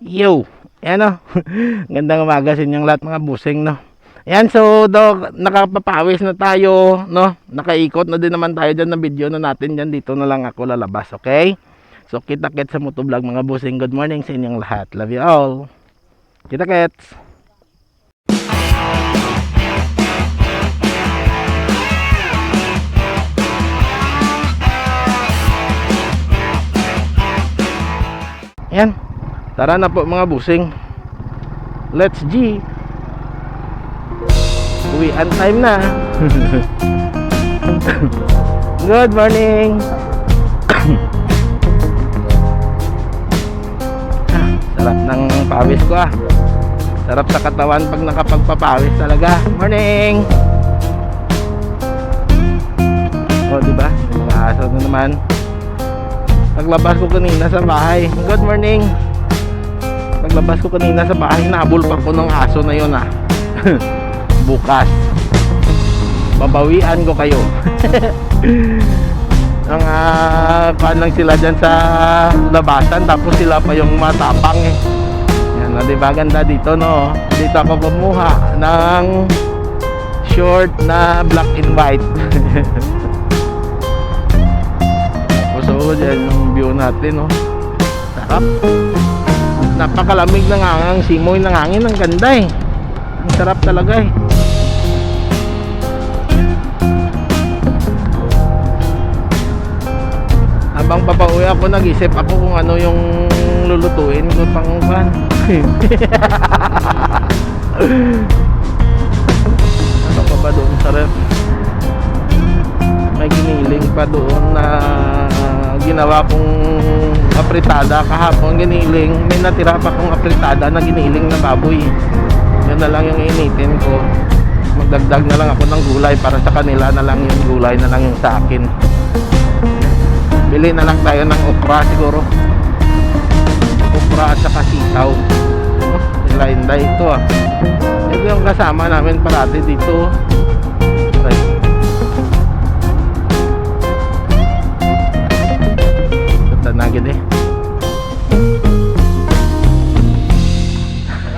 Yo! Ayan o. Gandang umaga sa inyong lahat mga busing, no? Ayan, so, do, nakapapawis na tayo, no? Nakaikot na din naman tayo dyan na video na natin dyan. Dito na lang ako lalabas, okay? So, kita-kits sa motovlog mga busing. Good morning sa inyong lahat. Love you all. Kita-kits! Ayan. Tara na po mga busing. Let's G. Uwian time na. Good morning. Sarap ng pawis ko ah. Sarap sa katawan pag nakapagpapawis talaga. Morning. Oh, di ba? Aso na naman. Paglabas ko kanina sa bahay. Good morning. Paglabas ko kanina sa bahay, nabul pa ko ng aso na yun ah. Bukas. Babawian ko kayo. Ang uh, lang sila dyan sa labasan tapos sila pa yung matapang eh. Yan, oh, di ba ganda dito no? Dito ako kumuha ng short na black and white. So, dyan yung view natin, oh. Sarap. Napakalamig ng hangang simoy ng hangin. Ang ganda, eh. Ang sarap talaga, eh. Habang papauwi ako, nag-isip ako kung ano yung lulutuin ko pang pan. ano pa ba doon sa ref? may giniling pa doon na ginawa kong apritada. Kahapon giniling may natira pa kong apritada na giniling na baboy. Yun na lang yung initin ko. Magdagdag na lang ako ng gulay para sa kanila na lang yung gulay na lang yung sa akin. Bili na lang tayo ng okra siguro. Okra at saka sitaw. Oh, sila inday ito ah. Ito yung kasama namin parati dito. Right na gid eh.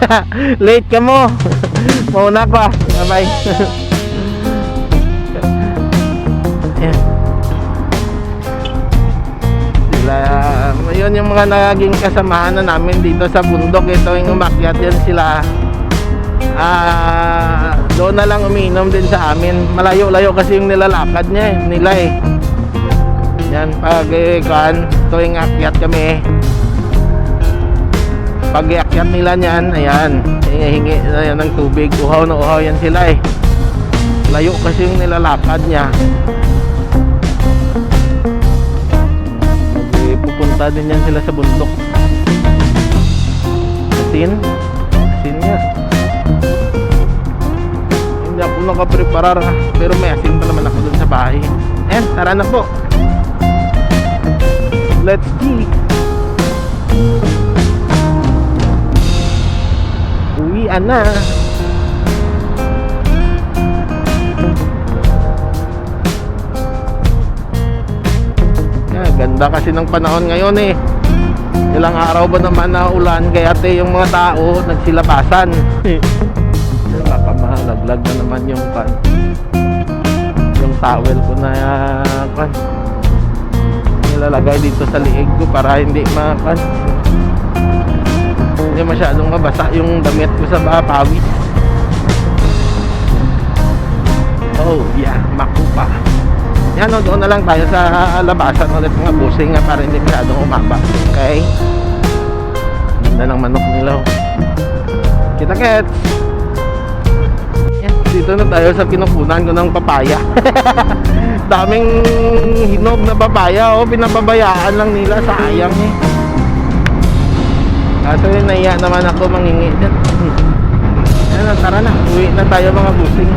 Late ka mo. Mauna pa. Bye-bye. Ayan. Yun yung mga naging kasamahan na namin dito sa bundok. Ito yung umakyat yan sila. Ah, doon na lang umiinom din sa amin. Malayo-layo kasi yung nilalakad niya eh, nila eh. Yan, pag eh, kan, tuwing akyat kami, pag akyat nila niyan, ayan, hingi ayan ng tubig, uhaw na uhaw yan sila eh. Layo kasi yung nilalakad niya. Eh, pupunta din yan sila sa bundok. Asin? Asin niya. Hindi ako nakapreparar pero may asin pa naman ako dun sa bahay. Ayan, tara na po. Let's see. Uwian na. Ganda kasi ng panahon ngayon eh. Ilang araw ba naman na ulan kaya te yung mga tao nagsilabasan. Baka mahalaglag na naman yung pan. Yung towel ko na kan nilalagay dito sa liig ko para hindi makan hindi masyadong mabasa yung damit ko sa ba- pawis. Oh yeah makupa yan o doon na lang tayo sa labasan ulit mga busing nga para hindi masyadong umaba okay? Ganda ng manok nila oh. kita yan, dito na tayo sa kinukunan ko ng papaya. Daming hinog na papaya oh, pinababayaan lang nila sayang eh kaso yun naiya naman ako mangingi. Dyan ano tara na uwi na tayo mga busing.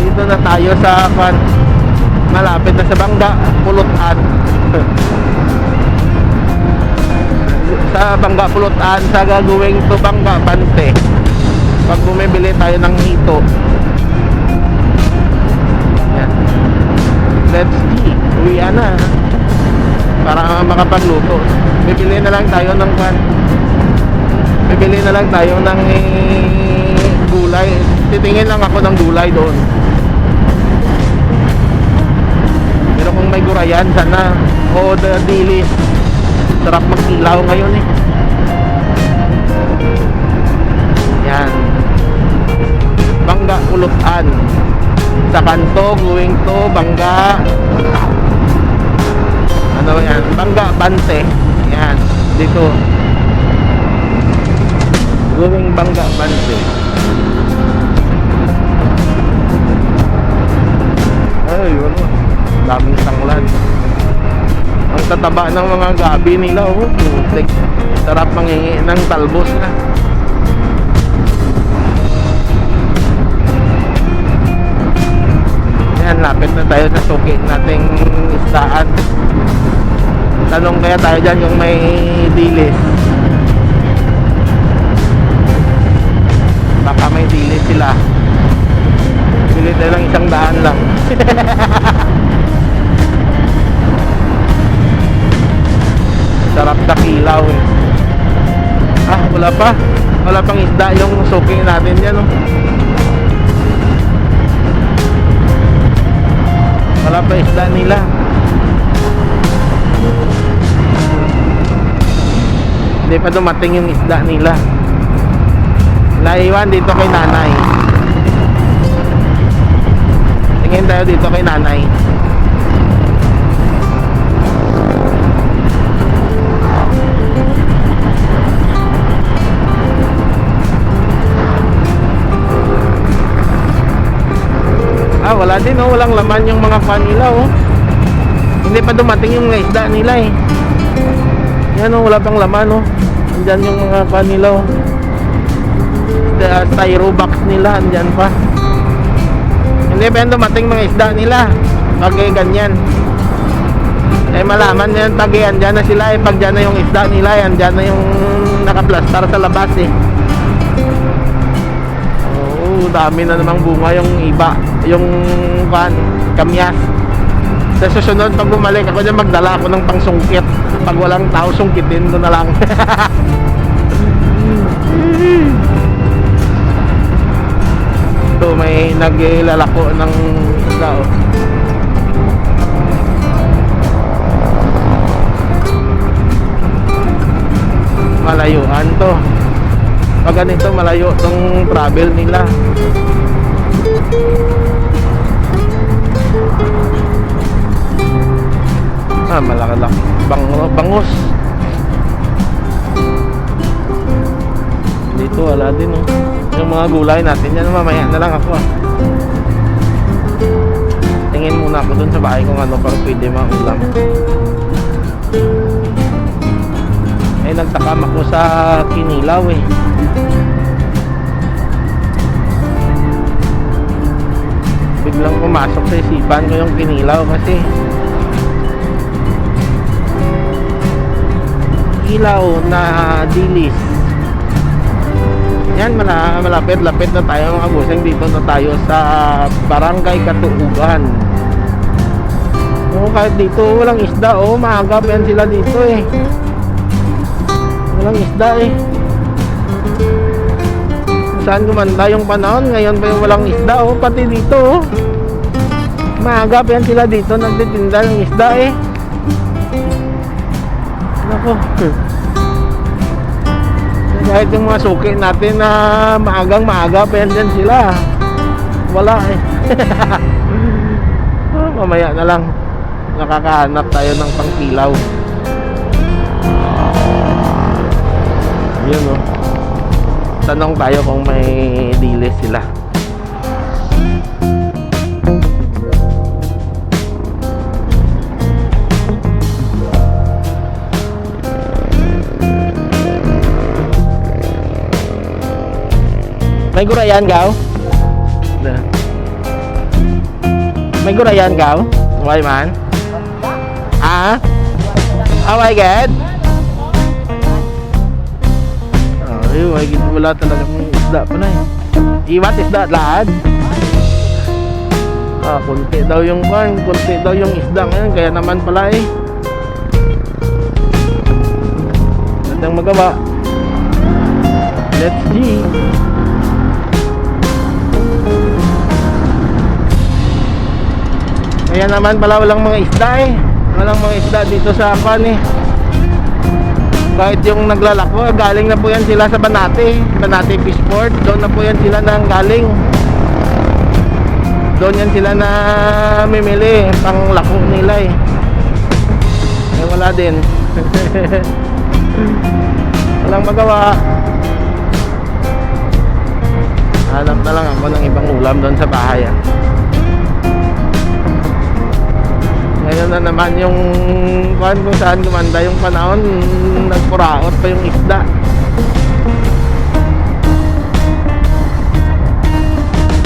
Dito na tayo sa kan malapit na sa bangga pulutan sa bangga pulutan sa gagawing to bangga bante. Pag bumibili tayo ng hito. Yan. Let's see. Uwi na para makapagluto bibili na lang tayo ng kan Bibili na lang tayo ng eh, gulay. Titingin lang ako ng gulay doon. Pero kung may gurayan, sana. O the dilis. Sarap magkilaw ngayon eh. Yan. Bangga Ulutan. Sa kanto, going to Bangga. Ano yan? Bangga Bante. Yan. Dito. Going Bangga Bante. Ay, ano. Daming sanglan. Ang tataba ng mga gabi nila, oh. Putik. Sarap mangingi ng talbos na. Yan, lapit na tayo sa suki nating istaan. Tanong kaya tayo dyan yung may dilis. Baka may dilis sila. Bili tayo ng isang daan lang. Sarap sa kilaw eh. Ah, wala pa. Wala pang isda yung suki natin yan oh. Wala pa isda nila. Hindi pa dumating yung isda nila. Naiwan dito kay nanay. Tingin tayo dito kay nanay. Ah, wala din oh, walang laman yung mga pan nila oh. Hindi pa dumating yung isda nila eh. Yan oh, wala pang laman oh. Andyan yung mga pan nila oh. The uh, box nila, andyan pa. Hindi pa dumating mga isda nila. Pag ganyan. Eh malaman yan pag eh, andyan na sila eh. Pag dyan na yung isda nila, eh, andyan na yung nakaplastar sa labas eh. Oo, dami na namang bunga yung iba. Yung kan, kamyas. Sa susunod, pag bumalik ako dyan, magdala ako ng pangsungkit. Pag walang tao, sungkitin ko na lang. Ito, may naglalako ng. Oh. Malayuan to. Pag ganito, malayo tong travel nila. Ah, malakalaki. Bang, bangus. Dito wala din oh. Yung mga gulay natin yan mamaya na lang ako ah. Tingin muna ako dun sa bahay kung ano pang pwede maulam. Eh nagtakam ako sa Kinilaw eh. Biglang pumasok sa isipan ko yung Kinilaw kasi ilaw na dilis yan mala, malapit lapit na tayo mga buseng dito na tayo sa barangay Katuugan. Oh, kahit dito walang isda oh. Maagap yan sila dito eh. Walang isda eh. Saan gumanda yung panahon? Ngayon pa yung walang isda oh. Pati dito oh. Maagap yan sila dito nagtitinda ng isda eh Nako. Kahit yung mga suki natin na maagang maaga dyan sila. Wala eh. Ah, Mamaya na lang. Nakakahanap tayo ng pangkilaw. Yun oh. Tanong tayo kung may dilis sila. May gurayan gaw? Na. May gurayan gaw? Why man? Ah? Oh my God? Ay, why gid wala talaga ng isda pa na eh. Iwat isda lahat? Ah, kunti daw yung kwan, kunti daw yung isda ngayon, kaya naman pala eh. Ano magawa? Let's see. Kaya naman pala walang mga isda eh. Walang mga isda dito sa Apan eh. Kahit yung naglalako, galing na po yan sila sa Banate. Banate Fishport. Doon na po yan sila nang galing. Doon yan sila na mimili. Pang lako nila eh. Eh wala din. Walang magawa. Hanap na lang ako ng ibang ulam doon sa bahay ah. Ngayon na naman yung kuan kung saan gumanda yung panahon, nagpuraot pa yung isda.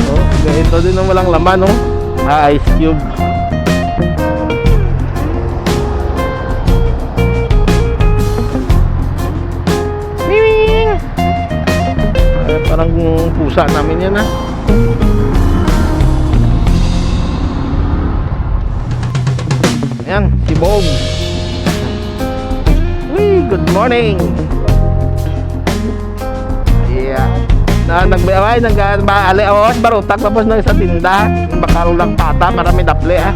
Oh, ganito din ang walang laman, no? Ah, ice cube. Ay, parang pusa namin yan, ah. Bob. Uy, good morning. Yeah. Na nagbayaway, nagbaali awas barutak tapos na sa tinda. Baka lang pata, marami daple ah.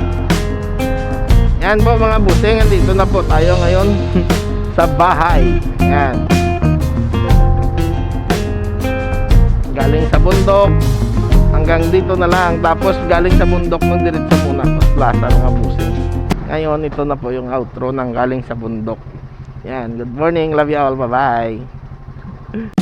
Yan po mga busing, andito na po tayo ngayon sa bahay. Yan. Galing sa bundok hanggang dito na lang. Tapos galing sa bundok magdiretso muna sa plaza mga busing. Ngayon, ito na po yung outro ng galing sa bundok. Yan, good morning. Love you all. Bye-bye.